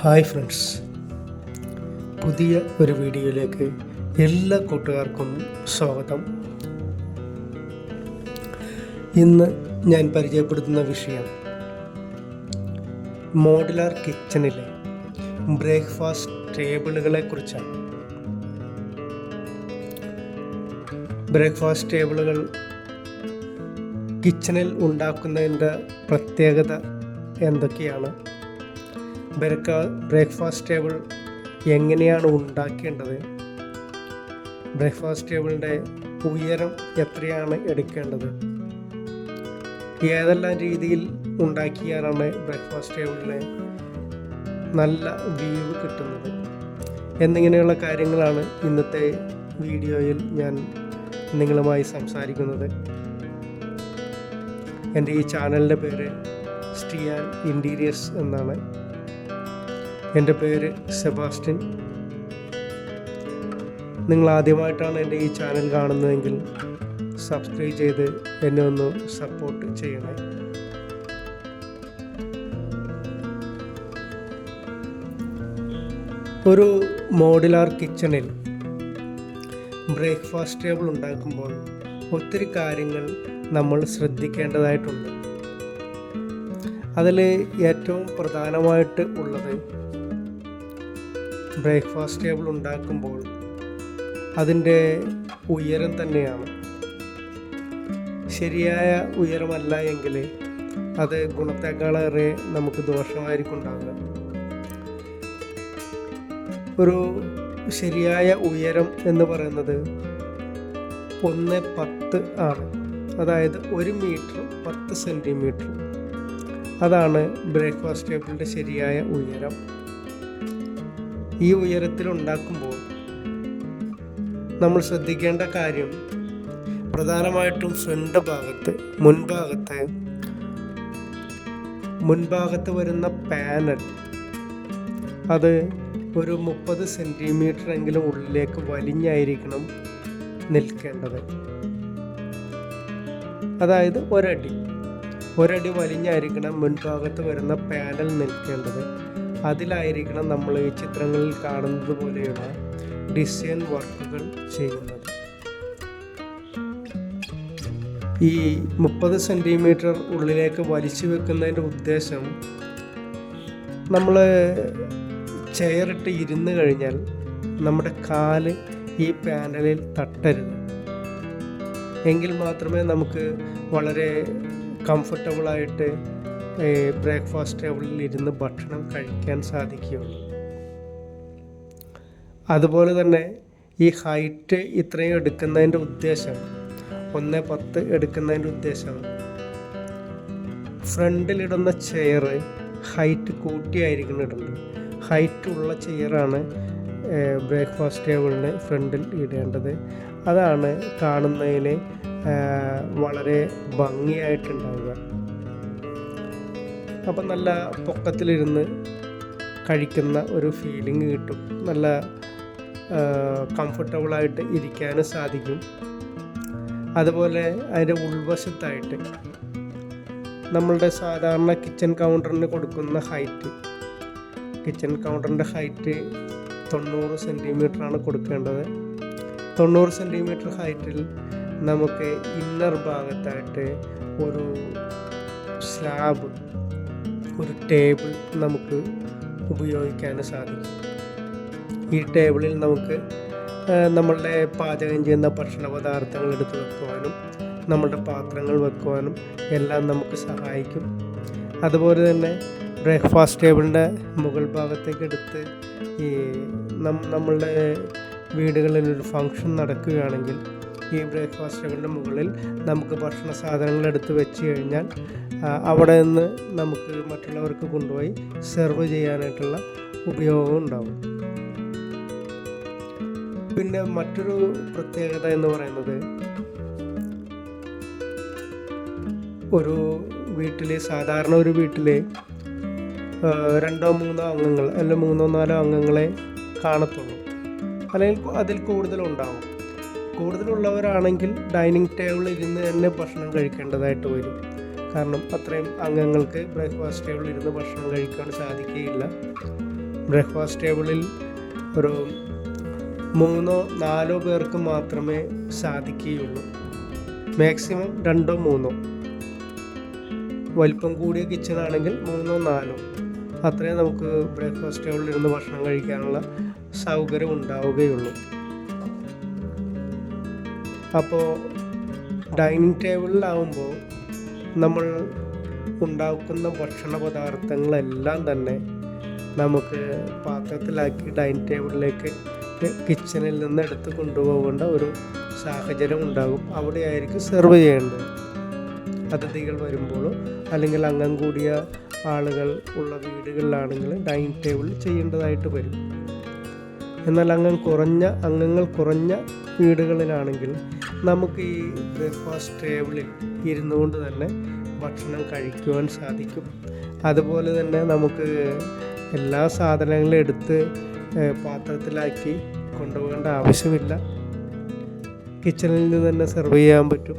Hi friends. പുതിയ ഒരു വീഡിയോയിലേക്ക് എല്ലാ കൂട്ടുകാർക്കും സ്വാഗതം. ഇന്ന് ഞാൻ പരിചയപ്പെടുത്തുന്ന വിഷയം മോഡുലാർ കിച്ചണിലെ ബ്രേക്ക്ഫാസ്റ്റ് ടേബിളുകളെ കുറിച്ചാണ്. ബ്രേക്ക്ഫാസ്റ്റ് ടേബിളുകൾ കിച്ചണിൽ ഉണ്ടാക്കുന്നതിന്റെ പ്രത്യേകത എന്തൊക്കെയാണ്? ബ്രേക്ക ബ്രേക്ക്ഫാസ്റ്റ് ടേബിൾ എങ്ങനെയാണ് ഉണ്ടാക്കേണ്ടത്? ബ്രേക്ക്ഫാസ്റ്റ് ടേബിളിന്റെ ഉയരം എത്രയാണ് എടുക്കേണ്ടത്? ഏതെല്ലാം രീതിയിൽ ഉണ്ടാക്കിയാലാണ് ബ്രേക്ക്ഫാസ്റ്റ് ടേബിളിന് നല്ല വ്യൂ കിട്ടുന്നത്? എന്നിങ്ങനെയുള്ള കാര്യങ്ങളാണ് ഇന്നത്തെ വീഡിയോയിൽ ഞാൻ നിങ്ങളുമായി സംസാരിക്കുന്നത്. എന്റെ ഈ ചാനലിന്റെ പേര് സ്റ്റിയാൻ ഇന്റീരിയേഴ്സ് എന്നാണ്. എന്റെ പേര് സെബാസ്റ്റ്യൻ. നിങ്ങൾ ആദ്യമായിട്ടാണ് എന്റെ ഈ ചാനൽ കാണുന്നതെങ്കിൽ സബ്സ്ക്രൈബ് ചെയ്ത് എന്നെ ഒന്ന് സപ്പോർട്ട് ചെയ്യണേ. ഒരു മോഡുലാർ കിച്ചണിൽ ബ്രേക്ക്ഫാസ്റ്റ് ടേബിൾ ഉണ്ടാക്കുമ്പോൾ ഒത്തിരി കാര്യങ്ങൾ നമ്മൾ ശ്രദ്ധിക്കേണ്ടതായിട്ടുണ്ട്. അതിൽ ഏറ്റവും പ്രധാനമായിട്ട് ഉള്ളത് ബ്രേക്ക്ഫാസ്റ്റ് ടേബിൾ ഉണ്ടാക്കുമ്പോൾ അതിന്റെ ഉയരം തന്നെയാണ്. ശരിയായ ഉയരമല്ല എങ്കിൽ അത് ഗുണത്തേക്കാളേറെ നമുക്ക് ദോഷമായിരിക്കും ഉണ്ടാകുക ഒരു ശരിയായ ഉയരം എന്ന് പറയുന്നത് ഒന്ന് പത്ത് ആണ്. അതായത് ഒരു മീറ്റർ പത്ത് സെന്റിമീറ്റർ. അതാണ് ബ്രേക്ക്ഫാസ്റ്റ് ടേബിളിന്റെ ശരിയായ ഉയരം. ഈ ഉയരത്തിൽ ഉണ്ടാക്കുമ്പോൾ നമ്മൾ ശ്രദ്ധിക്കേണ്ട കാര്യം പ്രധാനമായിട്ടും ഫ്രണ്ട് ഭാഗത്ത് മുൻഭാഗത്ത് മുൻഭാഗത്ത് വരുന്ന പാനൽ. അത് ഒരു മുപ്പത് സെന്റിമീറ്റർ എങ്കിലും ഉള്ളിലേക്ക് വലിഞ്ഞായിരിക്കണം നിൽക്കേണ്ടത്. അതായത് ഒരടി. ഒരടി വലിഞ്ഞായിരിക്കണം മുൻഭാഗത്ത് വരുന്ന പാനൽ നിൽക്കേണ്ടത്. അതിലായിരിക്കണം നമ്മൾ ഈ ചിത്രങ്ങളിൽ കാണുന്നത് പോലെയുള്ള ഡിസൈൻ വർക്കുകൾ ചെയ്യുന്നത്. ഈ മുപ്പത് സെന്റിമീറ്റർ ഉള്ളിലേക്ക് വലിച്ചു വെക്കുന്നതിന്റെ ഉദ്ദേശം നമ്മൾ ചെയറിട്ട് ഇരുന്ന് കഴിഞ്ഞാൽ നമ്മുടെ കാൽ ഈ പാനലിൽ തട്ടരുത്. എങ്കിൽ മാത്രമേ നമുക്ക് വളരെ കംഫർട്ടബിളായിട്ട് ബ്രേക്ക്ഫാസ്റ്റ് ടേബിളിൽ ഇരുന്ന് ഭക്ഷണം കഴിക്കാൻ സാധിക്കുകയുള്ളൂ. അതുപോലെ തന്നെ ഈ ഹൈറ്റ് ഇത്രയും എടുക്കുന്നതിന്റെ ഉദ്ദേശം ഒന്ന് പത്ത് എടുക്കുന്നതിന്റെ ഉദ്ദേശം ഫ്രണ്ടിലിടുന്ന ചെയർ ഹൈറ്റ് കൂട്ടിയായിരിക്കണം ഇടേണ്ടത്. ഹൈറ്റ് ഉള്ള ചെയറാണ് ബ്രേക്ക്ഫാസ്റ്റ് ടേബിളിന് ഫ്രണ്ടിൽ ഇടേണ്ടത്. അതാണ് കാണുന്നതിന് വളരെ ഭംഗിയായിട്ടുണ്ടാവുക. അപ്പം നല്ല പൊക്കത്തിലിരുന്ന് കഴിക്കുന്ന ഒരു ഫീലിംഗ് കിട്ടും. നല്ല കംഫർട്ടബിളായിട്ട് ഇരിക്കാനും സാധിക്കും. അതുപോലെ അതിന്റെ ഉൾവശത്തായിട്ട് നമ്മളുടെ സാധാരണ കിച്ചൺ കൗണ്ടറിന് കൊടുക്കുന്ന ഹൈറ്റ് കിച്ചൺ കൗണ്ടറിന്റെ ഹൈറ്റ് തൊണ്ണൂറ് സെന്റിമീറ്ററാണ് കൊടുക്കേണ്ടത്. തൊണ്ണൂറ് സെന്റിമീറ്റർ ഹൈറ്റിൽ നമുക്ക് ഇന്നർ ഭാഗത്തായിട്ട് ഒരു സ്ലാബ് ഒരു ടേബിൾ നമുക്ക് ഉപയോഗിക്കാൻ സാധിക്കും. ഈ ടേബിളിൽ നമുക്ക് നമ്മളുടെ പാചകം ചെയ്യുന്ന ഭക്ഷണ പദാർത്ഥങ്ങൾ എടുത്ത് വെക്കുവാനും നമ്മളുടെ പാത്രങ്ങൾ വെക്കുവാനും എല്ലാം നമുക്ക് സഹായിക്കും. അതുപോലെ തന്നെ ബ്രേക്ക്ഫാസ്റ്റ് ടേബിളിന്റെ മുകൾ ഭാഗത്തേക്ക് എടുത്ത് ഈ നമ്മളുടെ വീടുകളിൽ ഒരു ഫംഗ്ഷൻ നടക്കുകയാണെങ്കിൽ ഈ ബ്രേക്ക്ഫാസ്റ്റ് ടേബിളിന്റെ മുകളിൽ നമുക്ക് ഭക്ഷണ സാധനങ്ങൾ എടുത്ത് വെച്ച് കഴിഞ്ഞാൽ അവിടെ നിന്ന് നമുക്ക് മറ്റുള്ളവർക്ക് കൊണ്ടുപോയി സെർവ് ചെയ്യാനായിട്ടുള്ള ഉപയോഗം ഉണ്ടാവും. പിന്നെ മറ്റൊരു പ്രത്യേകത എന്ന് പറയുന്നത് ഒരു വീട്ടിൽ സാധാരണ ഒരു വീട്ടിൽ രണ്ടോ മൂന്നോ അംഗങ്ങൾ അല്ലെങ്കിൽ മൂന്നോ നാലോ അംഗങ്ങളെ കാണത്തുള്ളൂ. അല്ലെങ്കിൽ അതിൽ കൂടുതലുണ്ടാവും. കൂടുതലുള്ളവരാണെങ്കിൽ ഡൈനിങ് ടേബിളിൽ ഇരുന്ന് തന്നെ ഭക്ഷണം കഴിക്കേണ്ടതായിട്ട് വരും. കാരണം അത്രയും അംഗങ്ങൾക്ക് ബ്രേക്ക്ഫാസ്റ്റ് ടേബിളിൽ ഇരുന്ന് ഭക്ഷണം കഴിക്കാൻ സാധിക്കുകയില്ല. ബ്രേക്ക്ഫാസ്റ്റ് ടേബിളിൽ ഒരു മൂന്നോ നാലോ പേർക്ക് മാത്രമേ സാധിക്കുകയുള്ളൂ. മാക്സിമം രണ്ടോ മൂന്നോ. വലിപ്പം കൂടിയ കിച്ചൺ ആണെങ്കിൽ മൂന്നോ നാലോ. അത്രയും നമുക്ക് ബ്രേക്ക്ഫാസ്റ്റ് ടേബിളിൽ ഇരുന്ന് ഭക്ഷണം കഴിക്കാനുള്ള സൗകര്യം ഉണ്ടാവുകയുള്ളൂ. അപ്പോൾ ഡൈനിങ് ടേബിളിലാവുമ്പോൾ നമ്മൾ ഉണ്ടാക്കുന്ന ഭക്ഷണ പദാർത്ഥങ്ങളെല്ലാം തന്നെ നമുക്ക് പാത്രത്തിലാക്കി ഡൈനിങ് ടേബിളിലേക്ക് കിച്ചണിൽ നിന്ന് എടുത്ത് കൊണ്ടുപോകേണ്ട ഒരു സാഹചര്യം ഉണ്ടാകും. അവിടെയായിരിക്കും സെർവ് ചെയ്യേണ്ടത്. അതിഥികൾ വരുമ്പോൾ അല്ലെങ്കിൽ അംഗം കൂടിയ ആളുകൾ ഉള്ള വീടുകളിലാണെങ്കിൽ ഡൈനിങ് ടേബിൾ ചെയ്യേണ്ടതായിട്ട് വരും. എന്നാൽ അംഗം കുറഞ്ഞ അംഗങ്ങൾ കുറഞ്ഞ വീടുകളിലാണെങ്കിൽ നമുക്ക് ഈ ബ്രേക്ക്ഫാസ്റ്റ് ടേബിളിൽ ഇരുന്നു കൊണ്ട് തന്നെ ഭക്ഷണം കഴിക്കുവാൻ സാധിക്കും. അതുപോലെ തന്നെ നമുക്ക് എല്ലാ സാധനങ്ങളും എടുത്ത് പാത്രത്തിലാക്കി കൊണ്ടുപോകേണ്ട ആവശ്യമില്ല. കിച്ചണിൽ നിന്ന് തന്നെ സെർവ് ചെയ്യാൻ പറ്റും.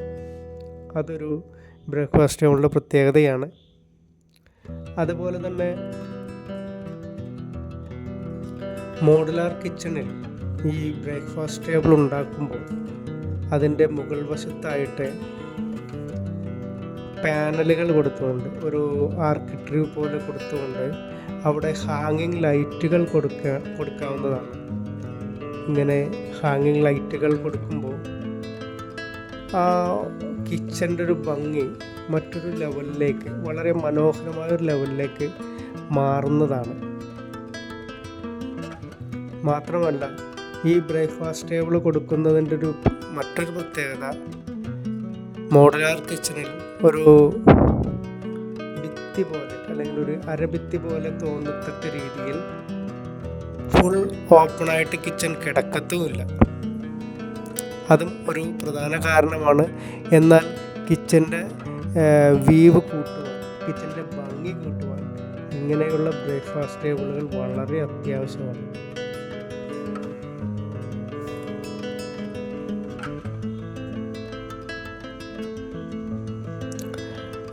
അതൊരു ബ്രേക്ക്ഫാസ്റ്റ് ടേബിളിന്റെ പ്രത്യേകതയാണ്. അതുപോലെ തന്നെ മോഡുലാർ കിച്ചണിൽ ഈ ബ്രേക്ക്ഫാസ്റ്റ് ടേബിൾ ഉണ്ടാക്കുമ്പോൾ അതിന്റെ മുകൾ വശത്തായിട്ട് പാനലുകൾ കൊടുത്തുകൊണ്ട് ഒരു ആർക്കിട്രി പോലെ കൊടുത്തുകൊണ്ട് അവിടെ ഹാങ്ങിങ് ലൈറ്റുകൾ കൊടുക്ക കൊടുക്കാവുന്നതാണ്. ഇങ്ങനെ ഹാങ്ങിങ് ലൈറ്റുകൾ കൊടുക്കുമ്പോൾ ആ കിച്ചന്റെ ഒരു ഭംഗി മറ്റൊരു ലെവലിലേക്ക് വളരെ മനോഹരമായ ഒരു ലെവലിലേക്ക് മാറുന്നതാണ്. മാത്രമല്ല ഈ ബ്രേക്ക്ഫാസ്റ്റ് ടേബിൾ കൊടുക്കുന്നതിന്റെ ഒരു മറ്റൊരു പ്രത്യേകത മോഡലാർ കിച്ചണിൽ ഒരു ഭിത്തി പോലെ അല്ലെങ്കിൽ ഒരു അരഭിത്തി പോലെ തോന്നത്തക്ക രീതിയിൽ ഫുൾ ഓപ്പണായിട്ട് കിച്ചൺ കിടക്കത്തുമില്ല അതും ഒരു പ്രധാന കാരണമാണ്. എന്നാൽ കിച്ചന്റെ വീവ് കൂട്ടുവാൻ കിച്ചന്റെ ഭംഗി കൂട്ടുവാൻ ഇങ്ങനെയുള്ള ബ്രേക്ക്ഫാസ്റ്റ് ടേബിളുകൾ വളരെ അത്യാവശ്യമാണ്.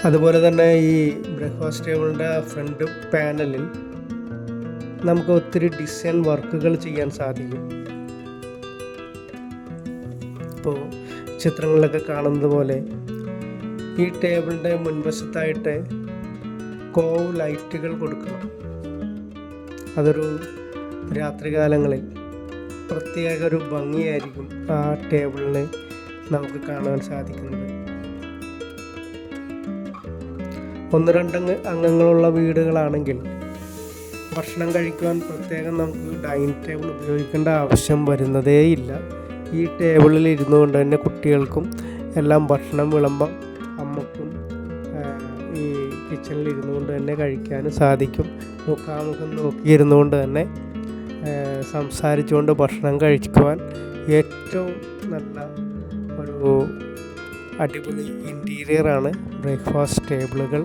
അതുപോലെ തന്നെ ഈ ബ്രേക്ക്ഫാസ്റ്റ് ടേബിളിന്റെ ഫ്രണ്ട് പാനലിൽ നമുക്ക് ഒത്തിരി ഡിസൈൻ വർക്കുകൾ ചെയ്യാൻ സാധിക്കും. ഇപ്പോൾ ചിത്രങ്ങളിലൊക്കെ കാണുന്നത് പോലെ ഈ ടേബിളിന്റെ മുൻവശത്തായിട്ട് കോവ് ലൈറ്റുകൾ കൊടുക്കണം. അതൊരു രാത്രികാലങ്ങളിൽ പ്രത്യേക ഒരു ഭംഗിയായിരിക്കും ആ ടേബിളിന് നമുക്ക് കാണാൻ സാധിക്കുന്നത്. ഒന്ന് രണ്ട് അംഗങ്ങളുള്ള വീടുകളാണെങ്കിൽ ഭക്ഷണം കഴിക്കുവാൻ പ്രത്യേകം നമുക്ക് ഡൈനിങ് ടേബിൾ ഉപയോഗിക്കേണ്ട ആവശ്യം വരുന്നതേയില്ല. ഈ ടേബിളിൽ ഇരുന്നു കൊണ്ട് തന്നെ കുട്ടികൾക്കും എല്ലാം ഭക്ഷണം വിളമ്പാം അമ്മക്കും ഈ കിച്ചണിൽ ഇരുന്നു കൊണ്ട് തന്നെ കഴിക്കാനും സാധിക്കും. മുഖാമുഖം നോക്കിയിരുന്നു കൊണ്ട് തന്നെ സംസാരിച്ചുകൊണ്ട് ഭക്ഷണം കഴിക്കുവാൻ ഏറ്റവും നല്ല ഒരു അടിപൊളി ഇന്റീരിയറാണ് ബ്രേക്ക്ഫാസ്റ്റ് ടേബിളുകൾ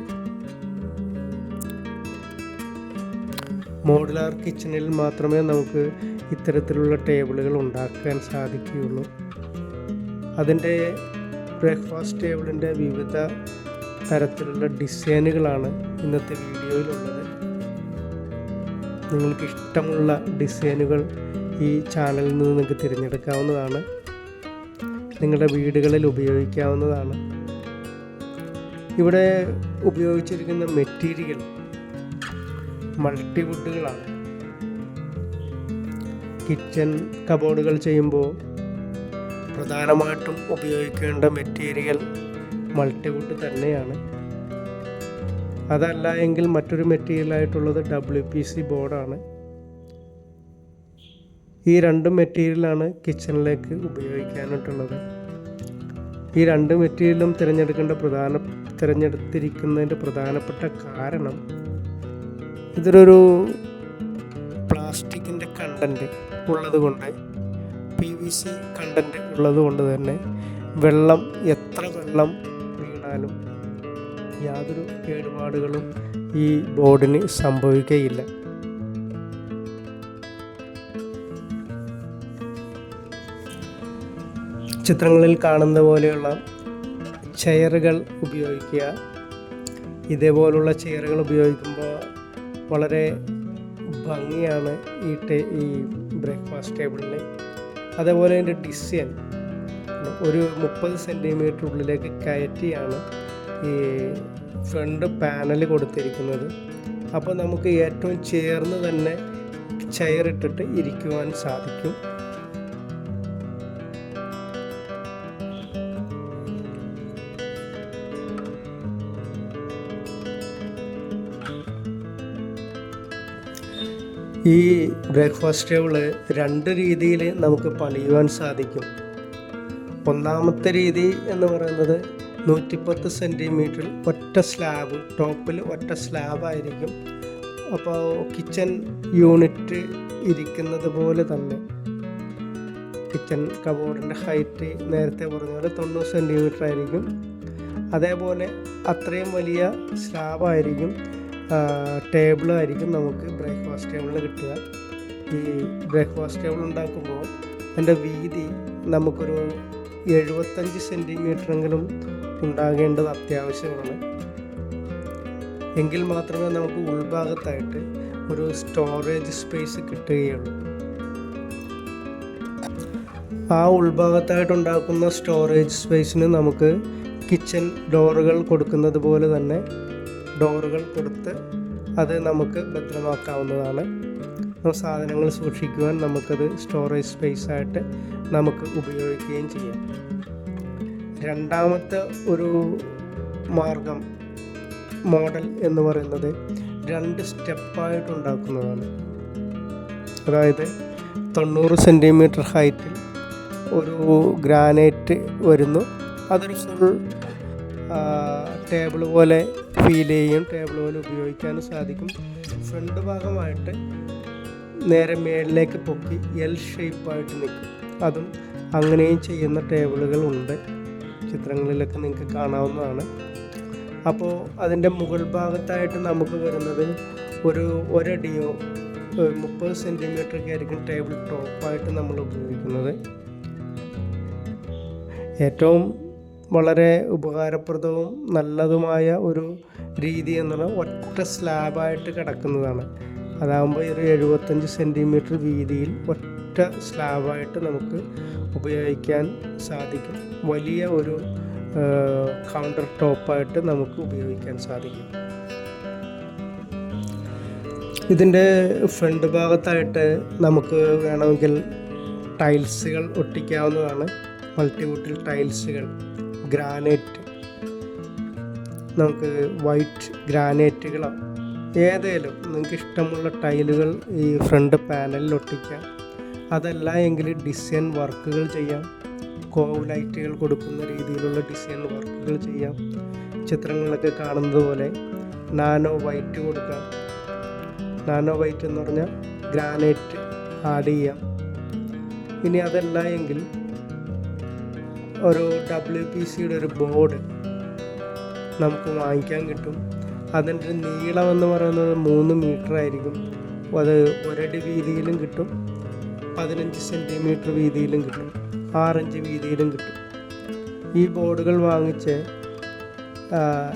മോഡുലാർ കിച്ചണിൽ മാത്രമേ നമുക്ക് ഇത്തരത്തിലുള്ള ടേബിളുകൾ ഉണ്ടാക്കാൻ സാധിക്കുകയുള്ളൂ. അതിന്റെ ബ്രേക്ക്ഫാസ്റ്റ് ടേബിളിന്റെ വിവിധ തരത്തിലുള്ള ഡിസൈനുകളാണ് ഇന്നത്തെ വീഡിയോയിലുള്ളത്. നിങ്ങൾക്ക് ഇഷ്ടമുള്ള ഡിസൈനുകൾ ഈ ചാനലിൽ നിന്ന് നിങ്ങൾക്ക് തിരഞ്ഞെടുക്കാവുന്നതാണ്. നിങ്ങളുടെ വീടുകളിൽ ഉപയോഗിക്കാവുന്നതാണ്. ഇവിടെ ഉപയോഗിച്ചിരിക്കുന്ന മെറ്റീരിയൽ മൾട്ടിവുഡുകളാണ്. കിച്ചൺ കബോർഡുകൾ ചെയ്യുമ്പോൾ പ്രധാനമായിട്ടും ഉപയോഗിക്കേണ്ട മെറ്റീരിയൽ മൾട്ടിവുഡ് തന്നെയാണ്. അതല്ല എങ്കിൽ മറ്റൊരു മെറ്റീരിയലായിട്ടുള്ളത് ഡബ്ല്യു പി സി ബോർഡാണ്. ഈ രണ്ട് മെറ്റീരിയലാണ് കിച്ചണിലേക്ക് ഉപയോഗിക്കാനായിട്ടുള്ളത്. ഈ രണ്ട് മെറ്റീരിയലും തിരഞ്ഞെടുക്കേണ്ട പ്രധാന തിരഞ്ഞെടുത്തിരിക്കുന്നതിന്റെ പ്രധാനപ്പെട്ട കാരണം ഇതിലൊരു പ്ലാസ്റ്റിക്കിന്റെ കണ്ടന്റ് ഉള്ളത് കൊണ്ട് പി വി സി കണ്ടന്റ് ഉള്ളത് കൊണ്ട് തന്നെ വെള്ളം എത്ര വെള്ളം വീണാലും യാതൊരു കേടുപാടുകളും ഈ ബോർഡിന് സംഭവിക്കുകയില്ല. ചിത്രങ്ങളിൽ കാണുന്ന പോലെയുള്ള ചെയറുകൾ ഉപയോഗിക്കുക. ഇതേപോലുള്ള ചെയറുകൾ ഉപയോഗിക്കുമ്പോൾ വളരെ ഭംഗിയാണ് ഈ ടേ ഈ ബ്രേക്ക്ഫാസ്റ്റ് ടേബിളിന് അതേപോലെ അതിന്റെ ഡിസൈൻ ഒരു മുപ്പത് സെന്റിമീറ്റർ ഉള്ളിലേക്ക് കയറ്റിയാണ് ഈ ഫ്രണ്ട് പാനൽ കൊടുത്തിരിക്കുന്നത്. അപ്പോൾ നമുക്ക് ഏറ്റവും ചേർന്ന് തന്നെ ചെയർ ഇട്ടിട്ട് ഇരിക്കുവാൻ സാധിക്കും. ഈ ബ്രേക്ക്ഫാസ്റ്റ് ടേബിൾ രണ്ട് രീതിയിൽ നമുക്ക് പണിയുവാൻ സാധിക്കും. ഒന്നാമത്തെ രീതി എന്ന് പറയുന്നത് നൂറ്റിപ്പത്ത് സെന്റിമീറ്ററിൽ ഒറ്റ സ്ലാബ് ടോപ്പിൽ ഒറ്റ സ്ലാബായിരിക്കും. അപ്പോൾ കിച്ചൺ യൂണിറ്റ് ഇരിക്കുന്നത് പോലെ തന്നെ. കിച്ചൺ കബോർഡിന്റെ ഹൈറ്റ് നേരത്തെ പറഞ്ഞ പോലെ തൊണ്ണൂറ് സെന്റിമീറ്റർ ആയിരിക്കും അതേപോലെ അത്രയും വലിയ സ്ലാബായിരിക്കും. ടേബിളായിരിക്കും നമുക്ക് ബ്രേക്ക്ഫാസ്റ്റ് ടേബിളിൽ കിട്ടുക. ഈ ബ്രേക്ക്ഫാസ്റ്റ് ടേബിൾ ഉണ്ടാക്കുമ്പോൾ അതിന്റെ വീതി നമുക്കൊരു എഴുപത്തഞ്ച് സെന്റിമീറ്ററെങ്കിലും ഉണ്ടാകേണ്ടത് അത്യാവശ്യമാണ്. എങ്കിൽ മാത്രമേ നമുക്ക് ഉൾഭാഗത്തായിട്ട് ഒരു സ്റ്റോറേജ് സ്പേസ് കിട്ടുകയുള്ളൂ. ആ ഉൾഭാഗത്തായിട്ട് ഉണ്ടാക്കുന്ന സ്റ്റോറേജ് സ്പേസിന് നമുക്ക് കിച്ചൺ ഡോറുകൾ കൊടുക്കുന്നത് പോലെ തന്നെ ഡോറുകൾ കൊടുത്ത് അത് നമുക്ക് ഭദ്രമാക്കാവുന്നതാണ്. സാധനങ്ങൾ സൂക്ഷിക്കുവാൻ നമുക്കത് സ്റ്റോറേജ് സ്പേസ് ആയിട്ട് നമുക്ക് ഉപയോഗിക്കുകയും ചെയ്യാം. രണ്ടാമത്തെ ഒരു മാർഗം മോഡൽ എന്ന് പറയുന്നത് രണ്ട് സ്റ്റെപ്പായിട്ട് ഉണ്ടാക്കുന്നതാണ്. അതായത് തൊണ്ണൂറ് സെന്റിമീറ്റർ ഹൈറ്റിൽ ഒരു ഗ്രാനൈറ്റ് വരുന്നു. അതൊരു ഫുൾ ടേബിൾ പോലെ ഫീൽ ചെയ്യും ടേബിൾ പോലെ ഉപയോഗിക്കാനും സാധിക്കും. ഫ്രണ്ട് ഭാഗമായിട്ട് നേരെ മേളിലേക്ക് പൊക്കി എൽ ഷേപ്പായിട്ട് നിൽക്കും. അതും അങ്ങനെയും ചെയ്യുന്ന ടേബിളുകൾ ഉണ്ട്. ചിത്രങ്ങളിലൊക്കെ നിങ്ങൾക്ക് കാണാവുന്നതാണ്. അപ്പോൾ അതിന്റെ മുകൾ ഭാഗത്തായിട്ട് നമുക്ക് വരുന്നത് ഒരു ഒരടിയോ മുപ്പത് സെന്റിമീറ്ററൊക്കെ ആയിരിക്കും ടേബിൾ ടോപ്പായിട്ട് നമ്മൾ ഉപയോഗിക്കുന്നത്. ഏറ്റവും വളരെ ഉപകാരപ്രദവും നല്ലതുമായ ഒരു രീതി എന്നുള്ള ഒറ്റ സ്ലാബായിട്ട് കിടക്കുന്നതാണ്. അതാകുമ്പോൾ ഒരു എഴുപത്തഞ്ച് സെന്റിമീറ്റർ വീതിയിൽ ഒറ്റ സ്ലാബായിട്ട് നമുക്ക് ഉപയോഗിക്കാൻ സാധിക്കും. വലിയ ഒരു കൗണ്ടർ ടോപ്പായിട്ട് നമുക്ക് ഉപയോഗിക്കാൻ സാധിക്കും. ഇതിന്റെ ഫ്രണ്ട് ഭാഗത്തായിട്ട് നമുക്ക് വേണമെങ്കിൽ ടൈൽസുകൾ ഒട്ടിക്കാവുന്നതാണ്. മൾട്ടിവുട്ടിൽ ടൈൽസുകൾ ഗ്രാനൈറ്റ്. നമുക്ക് വൈറ്റ് ഗ്രാനൈറ്റുകളോ ഏതേലും നിങ്ങൾക്ക് ഇഷ്ടമുള്ള ടൈലുകൾ ഈ ഫ്രണ്ട് പാനലിൽ ഒട്ടിക്കാം. അതല്ല എങ്കിൽ ഡിസൈൻ വർക്കുകൾ ചെയ്യാം. കോവ് ലൈറ്റുകൾ കൊടുക്കുന്ന രീതിയിലുള്ള ഡിസൈൻ വർക്കുകൾ ചെയ്യാം. ചിത്രങ്ങളിലൊക്കെ കാണുന്നത് പോലെ നാനോ വൈറ്റ് കൊടുക്കാം. നാനോ വൈറ്റ് എന്ന് പറഞ്ഞാൽ ഗ്രാനൈറ്റ് ആഡ് ചെയ്യാം. ഇനി അതല്ല എങ്കിൽ ഒരു ഡബ്ല്യു പി സിയുടെ ഒരു ബോർഡ് നമുക്ക് വാങ്ങിക്കാൻ കിട്ടും. അതിന്റെ നീളം എന്ന് പറയുന്നത് മൂന്ന് മീറ്റർ ആയിരിക്കും. അത് ഒരടി വീതിയിലും കിട്ടും. പതിനഞ്ച് സെന്റിമീറ്റർ വീതിയിലും കിട്ടും. ആറഞ്ച് വീതിയിലും കിട്ടും. ഈ ബോർഡുകൾ വാങ്ങിച്ച്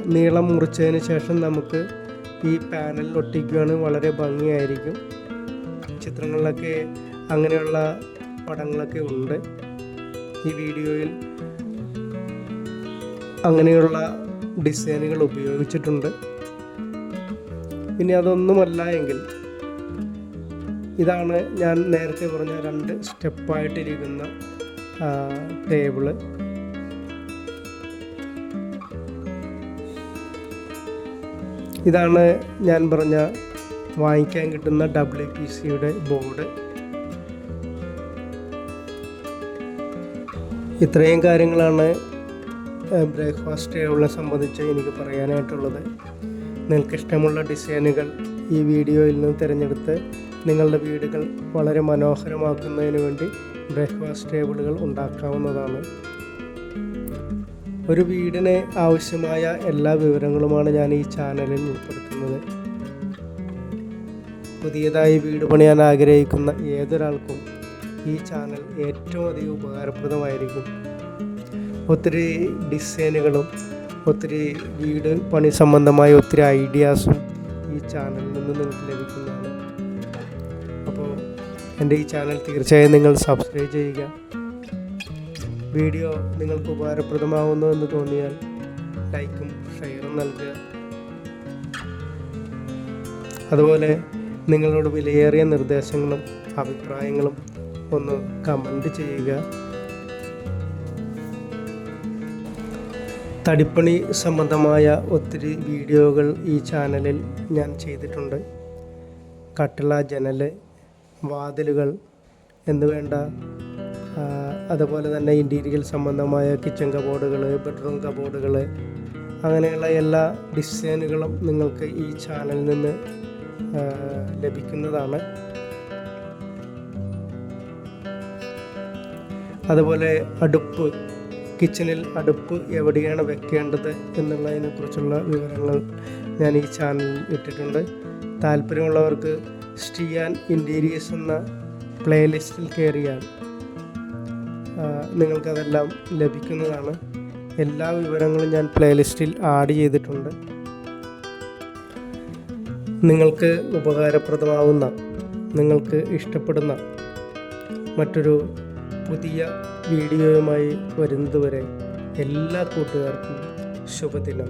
നീളം മുറിച്ചതിന് ശേഷം നമുക്ക് ഈ പാനലിൽ ഒട്ടിക്കുകയാണ് വളരെ ഭംഗിയായിരിക്കും. ചിത്രങ്ങളിലൊക്കെ അങ്ങനെയുള്ള പടങ്ങളൊക്കെ ഉണ്ട്. ഈ വീഡിയോയിൽ അങ്ങനെയുള്ള ഡിസൈനുകൾ ഉപയോഗിച്ചിട്ടുണ്ട്. ഇനി അതൊന്നുമല്ല എങ്കിൽ ഇതാണ് ഞാൻ നേരത്തെ പറഞ്ഞ രണ്ട് സ്റ്റെപ്പായിട്ടിരിക്കുന്ന ടേബിൾ. ഇതാണ് ഞാൻ പറഞ്ഞ വാങ്ങിക്കാൻ കിട്ടുന്ന ഡബ്ല്യു പി സിയുടെ ബോർഡ്. ഇത്രയും കാര്യങ്ങളാണ് ബ്രേക്ക്ഫാസ്റ്റ് ഉള്ള സംബന്ധിച്ച് എനിക്ക് പറയാനായിട്ടുള്ളത്. നിങ്ങൾക്ക് ഇഷ്ടമുള്ള ഡിസൈനുകൾ ഈ വീഡിയോയിൽ നിന്ന് തിരഞ്ഞെടുത്ത് നിങ്ങളുടെ വീടുകൾ വളരെ മനോഹരമാക്കുന്നതിന് വേണ്ടി ബ്രേക്ക്ഫാസ്റ്റ് ടേബിളുകൾ ഉണ്ടാക്കാവുന്നതാണ്. ഒരു വീടിന് ആവശ്യമായ എല്ലാ വിവരങ്ങളുമാണ് ഞാൻ ഈ ചാനലിൽ ഉൾപ്പെടുത്തുന്നത്. പുതിയതായി വീട് പണിയാൻ ആഗ്രഹിക്കുന്ന ഏതൊരാൾക്കും ഈ ചാനൽ ഏറ്റവും അധികം ഉപകാരപ്രദമായിരിക്കും. ഒത്തിരി ഡിസൈനുകളും ഒത്തിരി വീട് പണി സംബന്ധമായ ഒത്തിരി ഐഡിയാസും ഈ ചാനലിൽ നിന്ന് നിങ്ങൾക്ക് ലഭിക്കുന്നതാണ്. അപ്പോൾ എന്റെ ഈ ചാനൽ തീർച്ചയായും നിങ്ങൾ സബ്സ്ക്രൈബ് ചെയ്യുക. വീഡിയോ നിങ്ങൾക്ക് ഉപകാരപ്രദമാകുന്നു എന്ന് തോന്നിയാൽ ലൈക്കും ഷെയറും നൽകുക. അതുപോലെ നിങ്ങളോട് വിലയേറിയ നിർദ്ദേശങ്ങളും അഭിപ്രായങ്ങളും ഒന്ന് കമന്റ് ചെയ്യുക. തടിപ്പണി സംബന്ധമായ ഒത്തിരി വീഡിയോകൾ ഈ ചാനലിൽ ഞാൻ ചെയ്തിട്ടുണ്ട്. കട്ടിള ജനൽ വാതിലുകൾ എന്നുവേണ്ട അതുപോലെ തന്നെ ഇന്റീരിയൽ സംബന്ധമായ കിച്ചൺ കബോർഡുകൾ ബെഡ്റൂം കബോർഡുകൾ അങ്ങനെയുള്ള എല്ലാ ഡിസൈനുകളും നിങ്ങൾക്ക് ഈ ചാനലിൽ നിന്ന് ലഭിക്കുന്നതാണ്. അതുപോലെ അടുപ്പ് കിച്ചണിൽ അടുപ്പ് എവിടെയാണ് വെക്കേണ്ടത് എന്നുള്ളതിനെക്കുറിച്ചുള്ള വിവരങ്ങൾ ഞാൻ ഈ ചാനലിൽ ഇട്ടിട്ടുണ്ട്. താല്പര്യമുള്ളവർക്ക് സ്റ്റിയാൻ ഇന്റീരിയേഴ്സ് എന്ന പ്ലേലിസ്റ്റിൽ കയറിയാൽ നിങ്ങൾക്കതെല്ലാം ലഭിക്കുന്നതാണ്. എല്ലാ വിവരങ്ങളും ഞാൻ പ്ലേലിസ്റ്റിൽ ആഡ് ചെയ്തിട്ടുണ്ട്. നിങ്ങൾക്ക് ഉപകാരപ്രദമാവുന്ന നിങ്ങൾക്ക് ഇഷ്ടപ്പെടുന്ന മറ്റൊരു പുതിയ വീഡിയോയുമായി വരുന്നതുവരെ എല്ലാ കൂട്ടുകാർക്കും ശുഭദിനം.